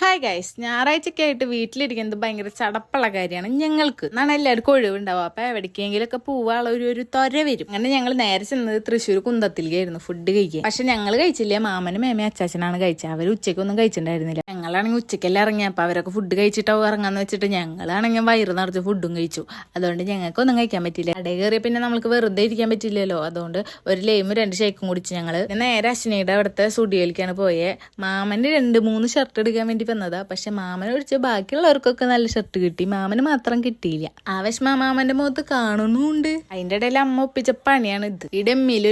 Hi guys ഞായറാഴ്ചയൊക്കെ ആയിട്ട് വീട്ടിലിരിക്കുന്നത് ഭയങ്കര ചടപ്പുള്ള കാര്യമാണ്. ഞങ്ങൾക്ക് എന്നാണ് എല്ലാവർക്കും ഒഴിവുണ്ടാവും അപ്പൊ എവിടേക്കെങ്കിലൊക്കെ പോവാനുള്ള ഒരു ഒരു തൊര വരും. അങ്ങനെ ഞങ്ങൾ നേരെ ചെന്നത് തൃശ്ശൂർ കുന്തത്തിലേക്കായിരുന്നു ഫുഡ് കഴിക്കുക പക്ഷെ ഞങ്ങൾ കഴിച്ചില്ല. മാമനും മേമയും അച്ചാച്ചനാണ് കഴിച്ചത്. അവർ ഉച്ചയ്ക്കൊന്നും കഴിച്ചിട്ടുണ്ടായിരുന്നില്ല. ഞങ്ങളാണെങ്കിൽ ഉച്ചയ്ക്കെല്ലാം ഇറങ്ങി അപ്പൊ അവരൊക്കെ ഫുഡ് കഴിച്ചിട്ടാവും ഇറങ്ങാന്ന് വെച്ചിട്ട് ഞങ്ങളാണെങ്കിൽ വയറ് നിറച്ച് ഫുഡും കഴിച്ചു. അതുകൊണ്ട് ഞങ്ങൾക്കൊന്നും കഴിക്കാൻ പറ്റില്ല കടയിൽ കയറിയ പിന്നെ നമുക്ക് വെറുതെ ഇരിക്കാൻ പറ്റില്ലല്ലോ അതുകൊണ്ട് ഒരു ലേമും രണ്ട് ഷേക്കും കുടിച്ച് ഞങ്ങൾ നേരെ അശ്വിനിയുടെ അവിടുത്തെ സ്റ്റുഡിയോയിലേക്കാണ് പോയെ. മാമന് രണ്ട് മൂന്ന് ഷർട്ട് എടുക്കാൻ വേണ്ടി വന്നതാ. പക്ഷെ മാമനെ ഒഴിച്ച് ബാക്കിയുള്ളവർക്കൊക്കെ നല്ല ഷർട്ട് കിട്ടി. മാമന് മാത്രം കിട്ടിയില്ല. ആ വിഷമ മാമന്റെ മുഖത്ത് കാണുന്നുണ്ട് അതിന്റെ ഇടയിൽ അമ്മ ഒപ്പിച്ച പണിയാണ് ഇത്. ഈ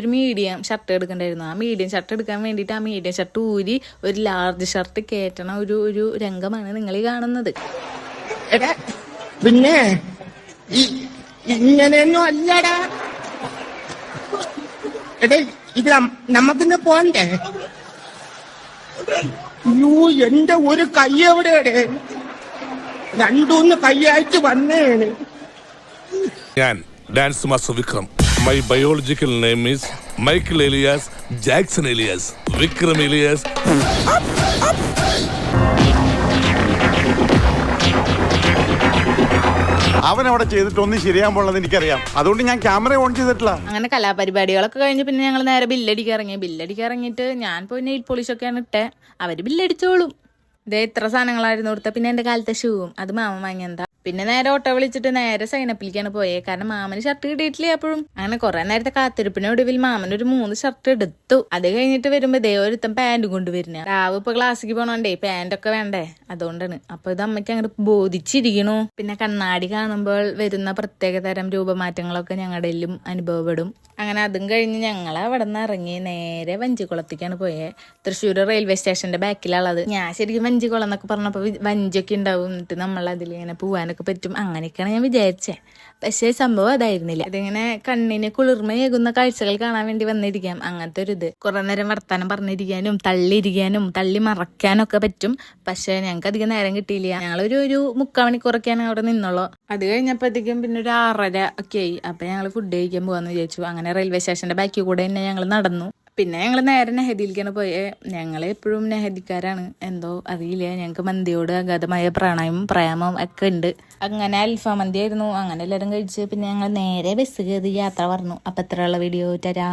ഒരു മീഡിയം ഷർട്ട് എടുക്കണ്ടായിരുന്നു. ആ മീഡിയം ഷർട്ട് എടുക്കാൻ വേണ്ടിട്ട് ആ മീഡിയം ഷർട്ട് ഊരി ഒരു ലാർജ് ഷർട്ട് കയറ്റണ ഒരു ഒരു രംഗമാണ് നിങ്ങൾ ഈ കാണുന്നത്. പിന്നെ ഇങ്ങനെയൊന്നും അല്ലടാ. എടേ ഇത് നമ്മക്കിന്ന് പോണ്ടേ? അയ്യോ എന്റെ ഒരു കൈ എവിടെയാണ്? രണ്ടൂന്ന് കൈയായിട്ട് വന്നേന് ഞാൻ dance master Vikram. My biological name is Michael alias Jackson alias Vikram alias അവൻ അവിടെ ചെയ്തിട്ടൊന്നും ശരിയാൻ പോണെന്ന് എനിക്കറിയാം. അതുകൊണ്ട് ഞാൻ ക്യാമറ ഓൺ ചെയ്തിട്ടില്ല. അങ്ങനെ കലാപരിപാടികളൊക്കെ കഴിഞ്ഞ് പിന്നെ ഞങ്ങൾ നേരെ ബില്ലടിക്കാൻ ഇറങ്ങി. ബില്ലടിക്കാൻ ഇറങ്ങിയിട്ട് ഞാൻ പോയി നെയിൽ പോളിഷൊക്കെയാണ് ഇട്ടെ. അവർ ബില്ലടിച്ചോളും. ഇതേ ഇത്ര സാധനങ്ങളായിരുന്നു കൊടുത്ത. പിന്നെ എന്റെ കാലത്തെ ഷൂവും അത് മാമ വാങ്ങിയെന്താ പിന്നെ നേരെ ഓട്ടോ വിളിച്ചിട്ട് നേരെ സൈനപ്പിലേക്കാണ് പോയേ. കാരണം മാമന് ഷർട്ട് കിട്ടിയിട്ടില്ല അപ്പോഴും. അങ്ങനെ കുറെ നേരത്തെ കാത്തിരിപ്പിനൊടുവിൽ മാമൻ ഒരു മൂന്ന് ഷർട്ട് എടുത്തു. അത് കഴിഞ്ഞിട്ട് വരുമ്പോ ദേ ഒരുത്തം പാന്റ് കൊണ്ടുവരുന്ന. രാവ് ഇപ്പൊ ക്ലാസ്സിക്ക് പോണോണ്ടേ പാന്റൊക്കെ വേണ്ടേ? അതുകൊണ്ടാണ്. അപ്പൊ ഇത് അമ്മയ്ക്ക് അങ്ങോട്ട് ബോധിച്ചിരിക്കണു. പിന്നെ കണ്ണാടി കാണുമ്പോൾ വരുന്ന പ്രത്യേക തരം രൂപമാറ്റങ്ങളൊക്കെ ഞങ്ങളുടെ എല്ലും അനുഭവപ്പെടും. അങ്ങനെ അതും കഴിഞ്ഞ് ഞങ്ങൾ അവിടെ നിന്ന് ഇറങ്ങി നേരെ വഞ്ചിക്കുളത്തേക്കാണ് പോയത് തൃശ്ശൂർ റെയിൽവേ സ്റ്റേഷന്റെ ബാക്കിലുള്ളത് ഞാൻ ശരിക്കും വഞ്ചിക്കുളം എന്നൊക്കെ പറഞ്ഞപ്പോൾ വഞ്ചൊക്കെ ഉണ്ടാവും. എന്നിട്ട് നമ്മൾ അതിൽ ഇങ്ങനെ പോവാനൊക്കെ പറ്റും. അങ്ങനെയൊക്കെയാണ് ഞാൻ വിചാരിച്ചത് പക്ഷേ സംഭവം അതായിരുന്നില്ല. ഇതിങ്ങനെ കണ്ണിന് കുളിർമയേകുന്ന കാഴ്ചകൾ കാണാൻ വേണ്ടി വന്നിരിക്കാം അങ്ങനത്തെ ഒരു ഇത്. കുറെ നേരം വർത്താനം പറഞ്ഞിരിക്കാനും തള്ളിയിരിക്കാനും തള്ളി മറക്കാനൊക്കെ പറ്റും. പക്ഷേ ഞങ്ങൾക്ക് അധികം നേരം കിട്ടിയില്ല. ഞങ്ങളൊരു ഒരു മുക്കാൽ മണിക്കൂറൊക്കെയാണ് അവിടെ നിന്നുള്ളൂ അത് കഴിഞ്ഞപ്പോഴത്തേക്കും പിന്നെ ഒരു ആറര ഒക്കെ ആയി. അപ്പൊ ഞങ്ങൾ ഫുഡ് കഴിക്കാൻ പോകാന്ന് വിചാരിച്ചു. അങ്ങനെ റെയിൽവേ സ്റ്റേഷന്റെ ബാക്കി കൂടെ തന്നെ ഞങ്ങൾ നടന്നു. പിന്നെ ഞങ്ങൾ നേരെ നെഹദിയിലേക്കാണ് പോയേ. ഞങ്ങൾ എപ്പോഴും നെഹദിക്കാരാണ് എന്തോ അറിയില്ല ഞങ്ങൾക്ക് മന്തിയോട് അഗാധമായ പ്രണയം പ്രേമം ഒക്കെ ഉണ്ട്. അങ്ങനെ അൽഫാ മന്തി ആയിരുന്നു. അങ്ങനെ എല്ലാവരും കഴിച്ച് പിന്നെ ഞങ്ങൾ നേരെ ബസ് കയറി യാത്ര പറഞ്ഞു. അപ്പം എത്രയുള്ള വീഡിയോ തരാ